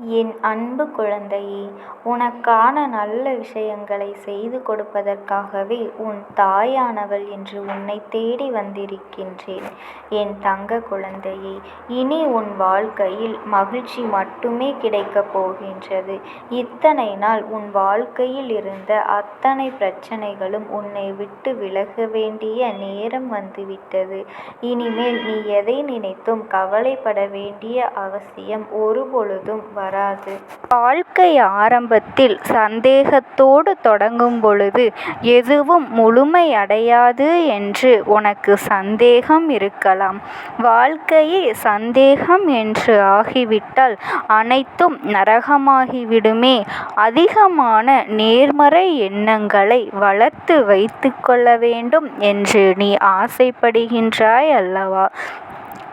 என் அன்பு குழந்தையே உனக்கான நல்ல விஷயங்களை செய்து கொடுப்பதற்காகவே உன் தாயானவள் என்று உன்னை தேடி வந்திருக்கின்றேன். என் தங்க குழந்தையே இனி உன் வாழ்க்கையில் மகிழ்ச்சி மட்டுமே கிடைக்கப் போகின்றது. இத்தனை நாள் உன் வாழ்க்கையில் இருந்த அத்தனை பிரச்சனைகளும் உன்னை விட்டு விலக வேண்டிய நேரம் வந்துவிட்டது. இனிமேல் நீ எதை நினைத்தும் கவலைப்பட வேண்டிய அவசியம் ஒருபொழுதும் வராது. வாழ்க்கை ஆரம்பத்தில் சந்தேகத்தோடு தொடங்கும் பொழுது எதுவும் முழுமையடையாது என்று உனக்கு சந்தேகம் இருக்கலாம். வாழ்க்கையே சந்தேகம் என்று ஆகிவிட்டால் அனைத்தும் நரகமாகிவிடுமே. அதிகமான நேர்மறை எண்ணங்களை வளர்த்து வைத்து கொள்ள வேண்டும் என்று நீ ஆசைப்படுகின்றாய் அல்லவா?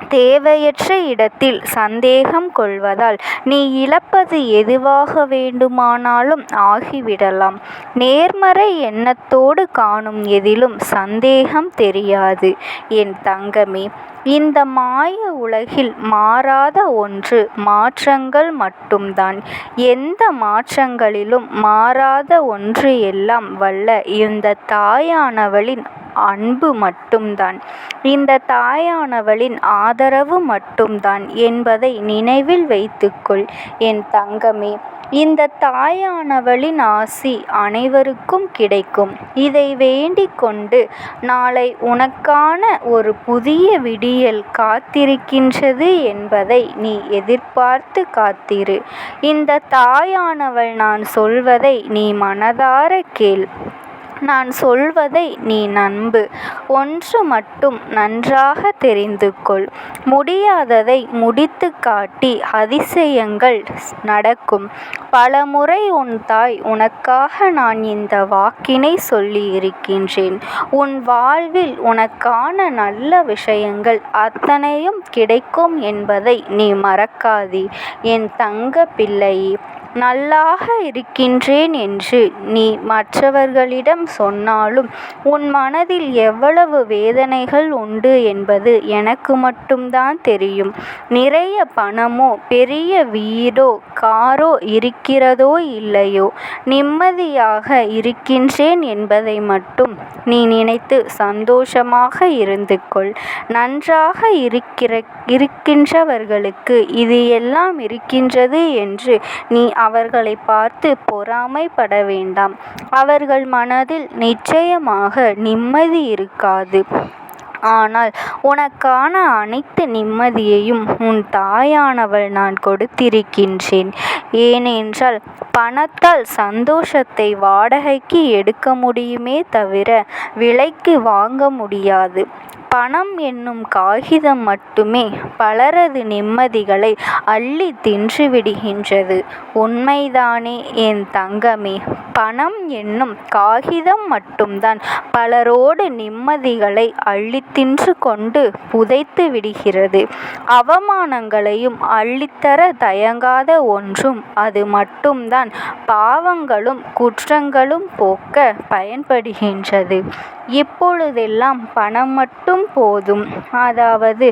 தேவையற்ற இடத்தில் சந்தேகம் கொள்வதால் நீ இழப்பது எதுவாக வேண்டுமானாலும் ஆகிவிடலாம். நேர்மறை எண்ணத்தோடு காணும் எதிலும் சந்தேகம் தெரியாது. என் தங்கமே இந்த மாய உலகில் மாறாத ஒன்று மாற்றங்கள் மட்டும்தான். எந்த மாற்றங்களிலும் மாறாத ஒன்று எல்லாம் வல்ல இந்த தாயானவளின் அன்பு மட்டும்தான். இந்த தாயானவளின் ஆதரவு மட்டும்தான் என்பதை நினைவில் வைத்துக்கொள் என் தங்கமே இந்த தாயானவளின் ஆசி அனைவருக்கும் கிடைக்கும். இதை வேண்டிக் கொண்டு நாளை உனக்கான ஒரு புதிய விடியல் காத்திருக்கின்றது என்பதை நீ எதிர்பார்த்து காத்திரு. இந்த தாயானவள் நான் சொல்வதை நீ மனதார கேள். நான் சொல்வதை நீ நம்பு. ஒன்று மட்டும் நன்றாக தெரிந்து கொள். முடியாததை முடித்து காட்டி அதிசயங்கள் நடக்கும். பலமுறை உன் தாய் உனக்காக நான் இந்த வாக்கினை சொல்லியிருக்கின்றேன். உன் வாழ்வில் உனக்கான நல்ல விஷயங்கள் அத்தனையும் கிடைக்கும் என்பதை நீ மறக்காதே என் தங்க பிள்ளையே. நல்லாக இருக்கின்றேன் என்று நீ மற்றவர்களிடம் சொன்னாலும் உன் மனதில் எவ்வளவு வேதனைகள் உண்டு என்பது எனக்கு மட்டும்தான் தெரியும். நிறைய பணமோ பெரிய வீடோ காரோ இருக்கிறதோ இல்லையோ நிம்மதியாக இருக்கின்றேன் என்பதை மட்டும் நீ நினைத்து சந்தோஷமாக இருந்து கொள். நன்றாக இருக்கின்றவர்களுக்கு இது எல்லாம் இருக்கின்றது என்று நீ அவர்களை பார்த்து பொறாமைப்பட வேண்டாம். அவர்கள் மனதில் நிச்சயமாக நிம்மதி இருக்காது. ஆனால் உனக்கான அனைத்து நிம்மதியையும் உன் தாயானவள் நான் கொடுத்திருக்கின்றேன். ஏனென்றால் பணத்தால் சந்தோஷத்தை வாடகைக்கு எடுக்க முடியுமே தவிர விலைக்கு வாங்க முடியாது. பணம் என்னும் காகிதம் மட்டுமே பலரது நிம்மதிகளை அள்ளித் தின்றுவிடுகின்றது. உண்மைதானே என் தங்கமே. பணம் என்னும் காகிதம் மட்டும்தான் பலரோடு நிம்மதிகளை அள்ளித்தின்று கொண்டு புதைத்து விடுகிறது. அவமானங்களையும் அள்ளித்தர தயங்காத ஒன்றும் அது மட்டும்தான் பாவங்களும் குற்றங்களும் போக்க பயன்படுகின்றது. இப்பொழுதெல்லாம் பணம் மட்டும் போதும். அதாவது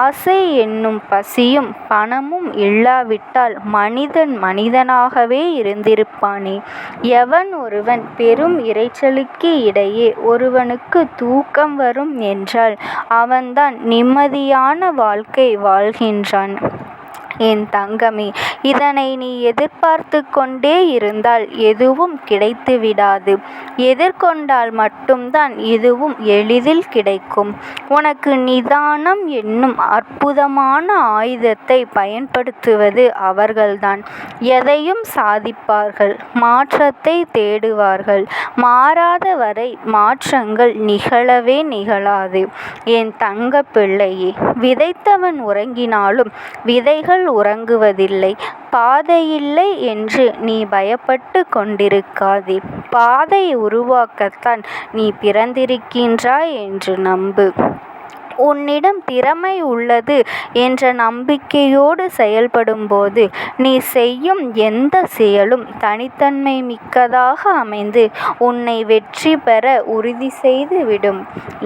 ஆசை என்னும் பசியும் பணமும் இல்லாவிட்டால் மனிதன் மனிதனாகவே இருந்திருப்பானே. எவன் ஒருவன் பெரும் இரைச்சலுக்கு இடையே ஒருவனுக்குத் தூக்கம் வரும் என்றால் அவன்தான் நிம்மதியான வாழ்க்கை வாழ்கின்றான். என் தங்கமே இதனை நீ எதிர்பார்த்து கொண்டே இருந்தால் எதுவும் கிடைத்து விடாது எதிர்கொண்டால் மட்டும்தான் எதுவும் எளிதில் கிடைக்கும். உனக்கு நிதானம் என்னும் அற்புதமான ஆயுதத்தை பயன்படுத்துவது அவர்கள்தான். எதையும் சாதிப்பார்கள். மாற்றத்தை தேடுவார்கள். மாறாத வரை மாற்றங்கள் நிகழவே நிகழாது. என் தங்க பிள்ளையே விதைத்தவன் உறங்கினாலும் விதைகள் உறங்குவதில்லை. பாதையில்லை என்று நீ பயப்பட்டு கொண்டிருக்காதே. பாதை உருவாக்கத்தான் நீ பிறந்திருக்கின்றாய் என்று நம்பு. உன்னிடம் திறமை உள்ளது என்ற நம்பிக்கையோடு செயல்படும்போது நீ செய்யும் எந்த செயலும் தனித்தன்மை மிக்கதாக அமைந்து உன்னை வெற்றி பெற உறுதி செய்து விடும்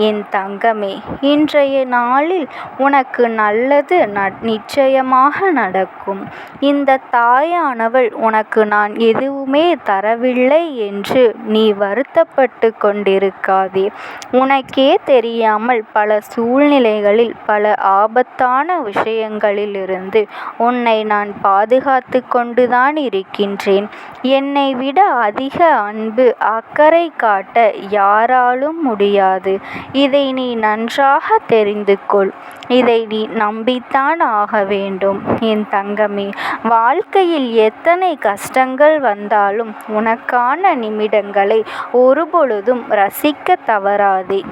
என் தங்கமே இன்றைய நாளில் உனக்கு நல்லது நிச்சயமாக நடக்கும். இந்த தாயானவள் உனக்கு நான் எதுவுமே தரவில்லை என்று நீ வருத்தப்பட்டு கொண்டிருக்காதே. உனக்கே தெரியாமல் பல சூழ் சூழ்நிலைகளில் பல ஆபத்தான விஷயங்களிலிருந்து உன்னை நான் பாதுகாத்து கொண்டுதான் இருக்கின்றேன். என்னை விட அதிக அன்பு அக்கறை காட்ட யாராலும் முடியாது. இதை நீ நன்றாக தெரிந்து கொள். இதை நீ நம்பித்தான் ஆக வேண்டும். என் தங்கமே வாழ்க்கையில் எத்தனை கஷ்டங்கள் வந்தாலும் உனக்கான நிமிடங்களை ஒருபொழுதும் ரசிக்க தவறாதே.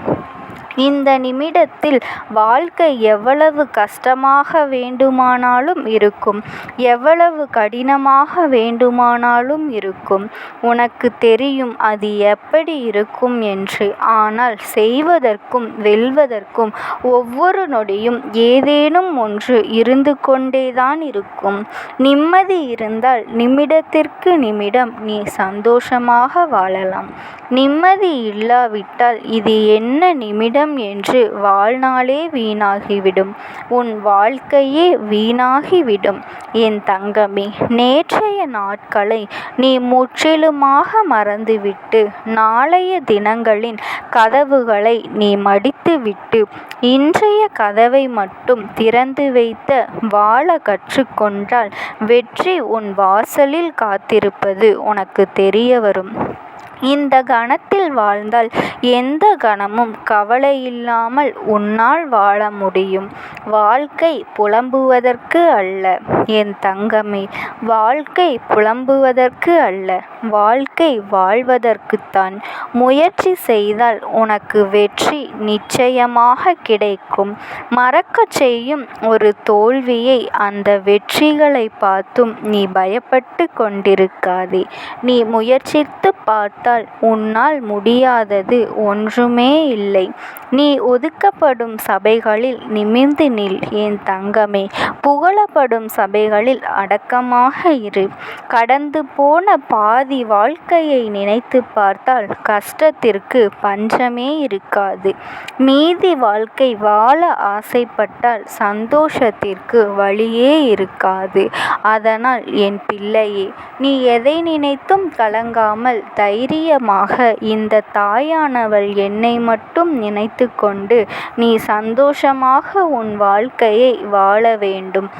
இந்த நிமிடத்தில் வாழ்க்கை எவ்வளவு கஷ்டமாக வேண்டுமானாலும் இருக்கும். எவ்வளவு கடினமாக வேண்டுமானாலும் இருக்கும். உனக்கு தெரியும் அது எப்படி இருக்கும் என்று. ஆனால் செய்வதற்கும் வெல்வதற்கும் ஒவ்வொரு நொடியும் ஏதேனும் ஒன்று இருந்து கொண்டேதான் இருக்கும். நிம்மதி இருந்தால் நிமிடத்திற்கு நிமிடம் நீ சந்தோஷமாக வாழலாம். நிம்மதி இல்லாவிட்டால் இது என்ன நிமிடம்? வேண்டும் என்று வாழ்நாளே வீணாகிவிடும். உன் வாழ்க்கையே வீணாகிவிடும். என் தங்கமே நேற்றைய நாட்களை நீ முற்றிலுமாக மறந்துவிட்டு நாளைய தினங்களின் கதவுகளை நீ மடித்துவிட்டு இன்றைய கதவை மட்டும் திறந்து வைத்த வாழ கற்றுக்கொண்டால் வெற்றி உன் வாசலில் காத்திருப்பது உனக்கு தெரிய வரும் இந்த கணத்தில் வாழ்ந்தால் எந்த கணமும் கவலையில்லாமல் உன்னால் வாழ முடியும். வாழ்க்கை புலம்புவதற்கு அல்ல. என் தங்கமே வாழ்க்கை புலம்புவதற்கு அல்ல. வாழ்க்கை வாழ்வதற்குத்தான் முயற்சி செய்தால் உனக்கு வெற்றி நிச்சயமாக கிடைக்கும். மறக்கச் செய்யும் ஒரு தோல்வியை அந்த வெற்றிகளை பார்த்தும் நீ பயப்பட்டு கொண்டிருக்காதே. நீ முயற்சித்து பார்த்த பார்த்தால் உன்னால் முடியாதது ஒன்றுமே இல்லை. நீ ஒதுக்கப்படும் சபைகளில் நிமிர்ந்து நில் என் தங்கமே. புகழப்படும் சபைகளில் அடக்கமாக இரு. கடந்து போன பாதி வாழ்க்கையை நினைத்து பார்த்தால் கஷ்டத்திற்கு பஞ்சமே இருக்காது. மீதி வாழ்க்கை வாழ ஆசைப்பட்டால் சந்தோஷத்திற்கு வழியே இருக்காது. அதனால் என் பிள்ளையே நீ எதை நினைத்தும் கலங்காமல் தைரியமாக இந்த தாயானவள் என்னை மட்டும் நினைத்து கொண்டு நீ சந்தோஷமாக உன் வாழ்க்கையை வாழ வேண்டும்.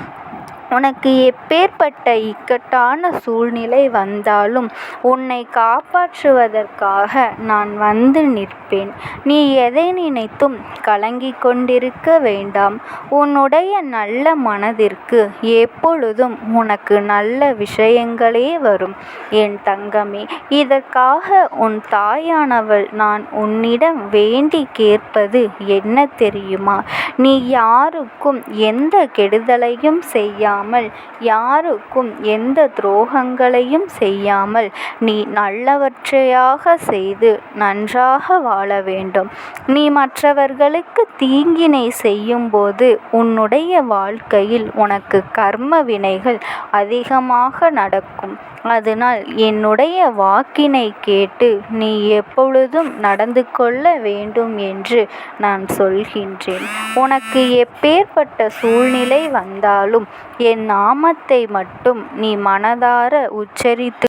உனக்கு எப்பேற்பட்ட இக்கட்டான சூழ்நிலை வந்தாலும் உன்னை காப்பாற்றுவதற்காக நான் வந்து நிற்பேன். நீ எதை நினைத்தும் கலங்கிக் கொண்டிருக்க வேண்டாம். உன்னுடைய நல்ல மனதிற்கு எப்பொழுதும் உனக்கு நல்ல விஷயங்களே வரும். என் தங்கமே இதற்காக உன் தாயானவள் நான் உன்னிடம் வேண்டி கேட்பது என்ன தெரியுமா? நீ யாருக்கும் எந்த கெடுதலையும் செய்யா இல்லாமல் யாருக்கும் எந்த துரோகங்களையும் செய்யாமல் நீ நல்லவற்றையாக செய்து நன்றாக வாழ வேண்டும். நீ மற்றவர்களுக்கு தீங்கினை செய்யும்போது உன்னுடைய வாழ்க்கையில் உனக்கு கர்ம வினைகள் அதிகமாக நடக்கும். அதனால் என்னுடைய வாக்கினை கேட்டு நீ எப்பொழுதும் நடந்து கொள்ள வேண்டும் என்று நான் சொல்கின்றேன். உனக்கு எப்பேற்பட்ட சூழ்நிலை வந்தாலும் என் நாமத்தை மட்டும் நீ மனதார உச்சரித்து